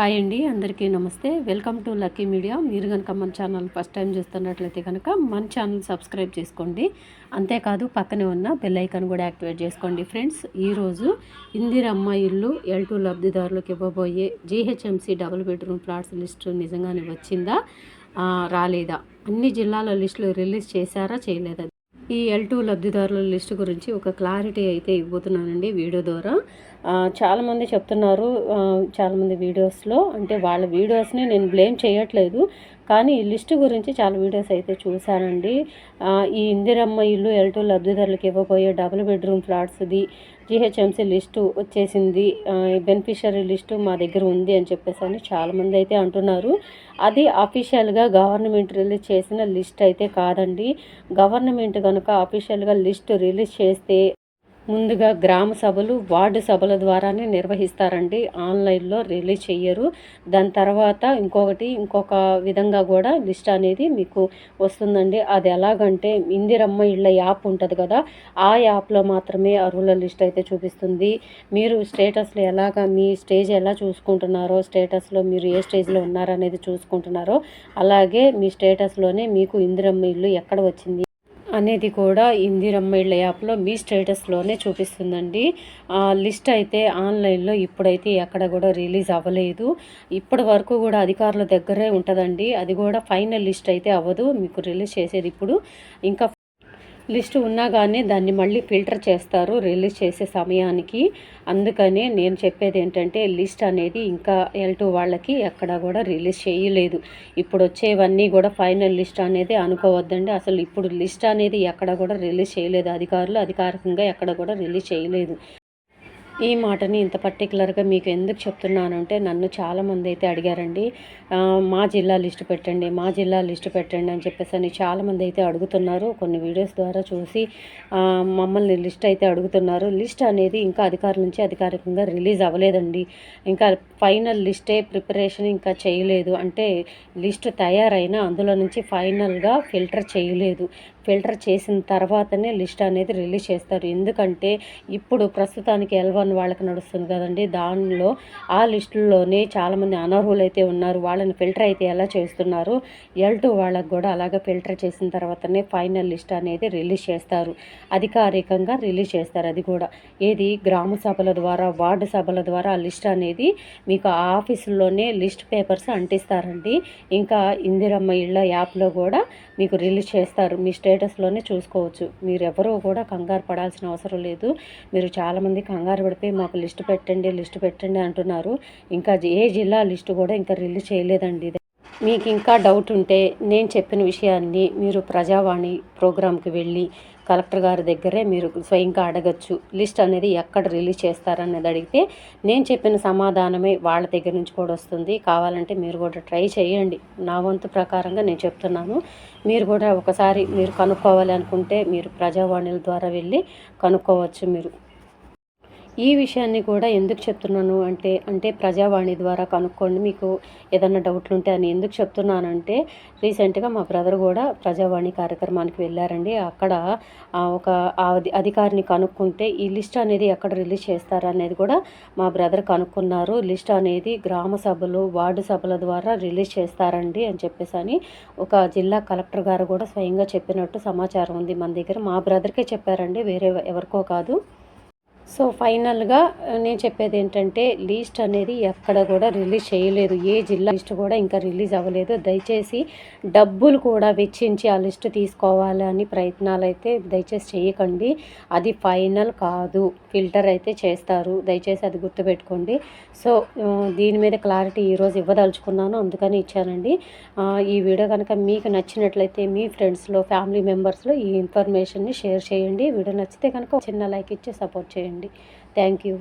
Hi అండి అందరికీ నమస్తే. Welcome to Lucky Media. మీరు కనుక మన ఛానల్ ఫస్ట్ టైం చూస్తున్నట్లయితే కనుక మన ఛానల్ సబ్స్క్రైబ్ చేసుకోండి. అంతేకాదు పక్కనే ఉన్న బెల్ ఐకాన్ కూడా యాక్టివేట్ చేసుకోండి ఫ్రెండ్స్. ఈరోజు ఇందిరమ్మ ఇల్లు ఎల్ టూ లబ్ధిదారులకు ఇవ్వబోయే GHMC double bedroom flats list నిజంగానే వచ్చిందా? రాలేదా? అన్ని జిల్లాల లిస్టులు రిలీజ్ చేశారా? చేయలేదా? ఈ ఎల్ టూ లబ్ధిదారుల లిస్టు గురించి ఒక క్లారిటీ అయితే ఇవ్వబోతున్నానండి వీడియో ద్వారా. చాలామంది చెప్తున్నారు చాలామంది వీడియోస్లో అంటే వాళ్ళ వీడియోస్ని నేను బ్లేమ్ చేయట్లేదు. కానీ ఈ లిస్టు గురించి చాలా వీడియోస్ అయితే చూశానండి. ఈ ఇందిరమ్మ ఇల్లు ఎల్ టూ లబ్ధిదారులకు ఇవ్వబోయే డబుల్ బెడ్రూమ్ ఫ్లాట్స్ది జిహెచ్ఎంసీ లిస్టు వచ్చేసింది. బెనిఫిషరీ లిస్టు మా దగ్గర ఉంది అని చెప్పేసి అని చాలామంది అయితే అంటున్నారు. అది అఫీషియల్గా గవర్నమెంట్ రిలీజ్ చేసిన లిస్ట్ అయితే కాదండి. గవర్నమెంట్ కనుక అఫీషియల్గా లిస్టు రిలీజ్ చేస్తే ముందుగా గ్రామ సభలు వార్డు సభల ద్వారానే నిర్వహిస్తారండి. ఆన్లైన్లో రిలీజ్ చెయ్యరు. దాని తర్వాత ఇంకొకటి ఇంకొక విధంగా కూడా లిస్ట్ అనేది మీకు వస్తుందండి. అది ఎలాగంటే ఇందిరమ్మ ఇళ్ళ యాప్ ఉంటుంది కదా ఆ యాప్లో మాత్రమే అరువుల లిస్ట్ అయితే చూపిస్తుంది. మీరు స్టేటస్లో ఎలాగ మీ స్టేజ్ ఎలా చూసుకుంటున్నారో స్టేటస్లో మీరు ఏ స్టేజ్లో ఉన్నారనేది చూసుకుంటున్నారో అలాగే మీ స్టేటస్లోనే మీకు ఇందిరమ్మ ఇల్లు ఎక్కడ వచ్చింది అనేది కూడా ఇందిరమ్మ ఇళ్ళ యాప్లో మీ స్టేటస్లోనే చూపిస్తుందండి. ఆ లిస్ట్ అయితే ఆన్లైన్లో ఇప్పుడైతే ఎక్కడ కూడా రిలీజ్ అవ్వలేదు. ఇప్పటి వరకు కూడా అధికారుల దగ్గరే ఉంటుందండి. అది కూడా ఫైనల్ లిస్ట్ అయితే అవ్వదు. మీకు రిలీజ్ చేసేది ఇప్పుడు. ఇంకా లిస్ట్ ఉన్నా కానీ దాన్ని మళ్ళీ ఫిల్టర్ చేస్తారు రిలీజ్ చేసే సమయానికి. అందుకనే నేను చెప్పేది ఏంటంటే లిస్ట్ అనేది ఇంకా ఎల్ టూ వాళ్ళకి ఎక్కడ కూడా రిలీజ్ చేయలేదు. ఇప్పుడు వచ్చేవన్నీ కూడా ఫైనల్ లిస్ట్ అనేది అనుకోవద్దండి. అసలు ఇప్పుడు లిస్ట్ అనేది ఎక్కడ కూడా రిలీజ్ చేయలేదు. అధికారులు అధికారికంగా ఎక్కడ కూడా రిలీజ్ చేయలేదు. ఈ మాటని ఇంత పర్టికులర్గా మీకు ఎందుకు చెప్తున్నానంటే నన్ను చాలామంది అయితే అడిగారండి మా జిల్లా లిస్టు పెట్టండి మా జిల్లా లిస్టు పెట్టండి అని చెప్పేసి అని చాలామంది అయితే అడుగుతున్నారు. కొన్ని వీడియోస్ ద్వారా చూసి మమ్మల్ని లిస్ట్ అయితే అడుగుతున్నారు. లిస్ట్ అనేది ఇంకా అధికారుల నుంచి అధికారికంగా రిలీజ్ అవ్వలేదండి. ఇంకా ఫైనల్ లిస్టే ప్రిపరేషన్ ఇంకా చేయలేదు. అంటే లిస్ట్ తయారైనా అందులో నుంచి ఫైనల్గా ఫిల్టర్ చేయలేదు. ఫిల్టర్ చేసిన తర్వాతనే లిస్ట్ అనేది రిలీజ్ చేస్తారు. ఎందుకంటే ఇప్పుడు ప్రస్తుతానికి ఎల్వన్ పని వాళ్ళకి నడుస్తుంది కదండి. దానిలో ఆ లిస్టుల్లోనే చాలామంది అనర్హులు అయితే ఉన్నారు. వాళ్ళని ఫిల్టర్ అయితే ఎలా చేస్తున్నారు? ఎల్ టూ వాళ్ళకి కూడా అలాగే ఫిల్టర్ చేసిన తర్వాతనే ఫైనల్ లిస్ట్ అనేది రిలీజ్ చేస్తారు. అధికారికంగా రిలీజ్ చేస్తారు అది కూడా. ఏది? గ్రామ సభల ద్వారా వార్డు సభల ద్వారా ఆ లిస్ట్ అనేది మీకు ఆ ఆఫీసుల్లోనే లిస్ట్ పేపర్స్ అంటిస్తారండి. ఇంకా ఇందిరమ్మ ఇళ్ళ యాప్లో కూడా మీకు రిలీజ్ చేస్తారు. మీ స్టేటస్లోనే చూసుకోవచ్చు. మీరు ఎవరూ కూడా కంగారు పడాల్సిన అవసరం లేదు. మీరు చాలామంది కంగారు చెప్పి మాకు లిస్ట్ పెట్టండి లిస్ట్ పెట్టండి అంటున్నారు. ఇంకా ఏ జిల్లా లిస్టు కూడా ఇంకా రిలీజ్ చేయలేదండి మీకు ఇంకా డౌట్ ఉంటే నేను చెప్పిన విషయాన్ని మీరు ప్రజావాణి ప్రోగ్రాంకి వెళ్ళి కలెక్టర్ గారి దగ్గరే మీరు స్వయంగా అడగచ్చు. లిస్ట్ అనేది ఎక్కడ రిలీజ్ చేస్తారనేది అడిగితే నేను చెప్పిన సమాధానమే వాళ్ళ దగ్గర నుంచి కూడా వస్తుంది. కావాలంటే మీరు కూడా ట్రై చేయండి. నా వంతు ప్రకారంగా నేను చెప్తున్నాను. మీరు కూడా ఒకసారి మీరు కనుక్కోవాలి అనుకుంటే మీరు ప్రజావాణిల ద్వారా వెళ్ళి కనుక్కోవచ్చు మీరు. ఈ విషయాన్ని కూడా ఎందుకు చెప్తున్నాను అంటే అంటే ప్రజావాణి ద్వారా కనుక్కోండి. మీకు ఏదన్నా డౌట్లు ఉంటే అని ఎందుకు చెప్తున్నానంటే రీసెంట్గా మా బ్రదర్ కూడా ప్రజావాణి కార్యక్రమానికి వెళ్ళారండి. అక్కడ ఒక అధికారిని కనుక్కుంటే ఈ లిస్ట్ అనేది ఎక్కడ రిలీజ్ చేస్తారనేది కూడా మా బ్రదర్ కనుక్కున్నారు. లిస్ట్ అనేది గ్రామ సభలు వార్డు సభల ద్వారా రిలీజ్ చేస్తారండి అని చెప్పేసి అని ఒక జిల్లా కలెక్టర్ గారు కూడా స్వయంగా చెప్పినట్టు సమాచారం ఉంది మన దగ్గర. మా బ్రదర్కే చెప్పారండి వేరే ఎవరికో కాదు. సో ఫైనల్గా నేను చెప్పేది ఏంటంటే లీస్ట్ అనేది ఎక్కడ కూడా రిలీజ్ చేయలేదు. ఏ జిల్లా లిస్ట్ కూడా ఇంకా రిలీజ్ అవ్వలేదు. దయచేసి డబ్బులు కూడా వెచ్చించి ఆ లిస్ట్ తీసుకోవాలని ప్రయత్నాలు అయితే దయచేసి చేయకండి. అది ఫైనల్ కాదు. ఫిల్టర్ అయితే చేస్తారు. దయచేసి అది గుర్తుపెట్టుకోండి. సో దీని మీద క్లారిటీ ఈరోజు ఇవ్వదలుచుకున్నాను. అందుకని ఇచ్చానండి. ఈ వీడియో కనుక మీకు నచ్చినట్లయితే మీ ఫ్రెండ్స్లో ఫ్యామిలీ మెంబర్స్లో ఈ ఇన్ఫర్మేషన్ని షేర్ చేయండి. వీడియో నచ్చితే కనుక చిన్న లైక్ ఇచ్చి సపోర్ట్ చేయండి. చేయండి థ్యాంక్ యూ.